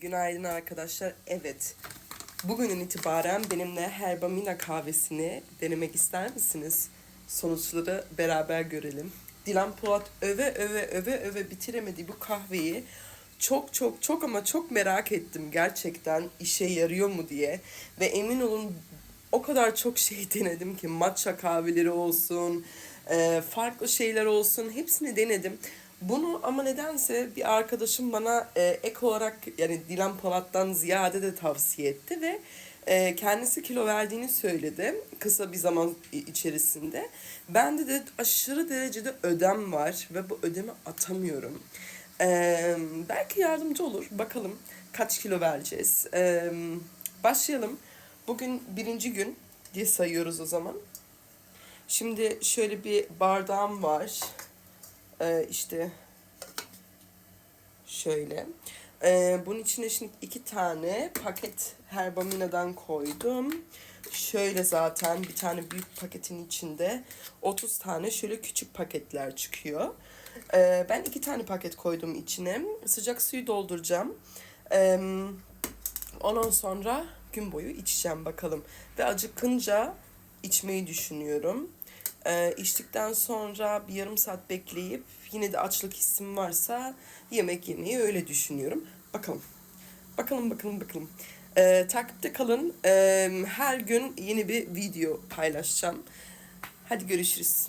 Günaydın arkadaşlar. Evet. Bugünün itibaren benimle Herbamina kahvesini denemek ister misiniz? Sonuçları beraber görelim. Dilan Polat öve öve öve öve bitiremediği bu kahveyi çok çok çok ama çok merak ettim gerçekten işe yarıyor mu diye. Ve emin olun o kadar çok şey denedim ki matcha kahveleri olsun, e, farklı şeyler olsun hepsini denedim. Bunu ama nedense bir arkadaşım bana e, ek olarak yani Dilan Polat'tan ziyade de tavsiye etti ve e, kendisi kilo verdiğini söyledi kısa bir zaman içerisinde. Bende de aşırı derecede ödem var ve bu ödemi atamıyorum. E, belki yardımcı olur. Bakalım kaç kilo vereceğiz. E, başlayalım. Bugün birinci gün diye sayıyoruz o zaman. Şimdi şöyle bir bardağım var. Ee, işte şöyle. Ee, bunun içine şimdi iki tane paket Herbamina'dan koydum. Şöyle zaten bir tane büyük paketin içinde 30 tane şöyle küçük paketler çıkıyor. Ee, ben iki tane paket koydum içine. Sıcak suyu dolduracağım. Ee, ondan sonra gün boyu içeceğim bakalım. Ve acıkınca içmeyi düşünüyorum. Ee, içtikten sonra bir yarım saat bekleyip yine de açlık hissim varsa yemek yemeyi öyle düşünüyorum. Bakalım. Bakalım bakalım bakalım. Ee, takipte kalın. Ee, her gün yeni bir video paylaşacağım. Hadi görüşürüz.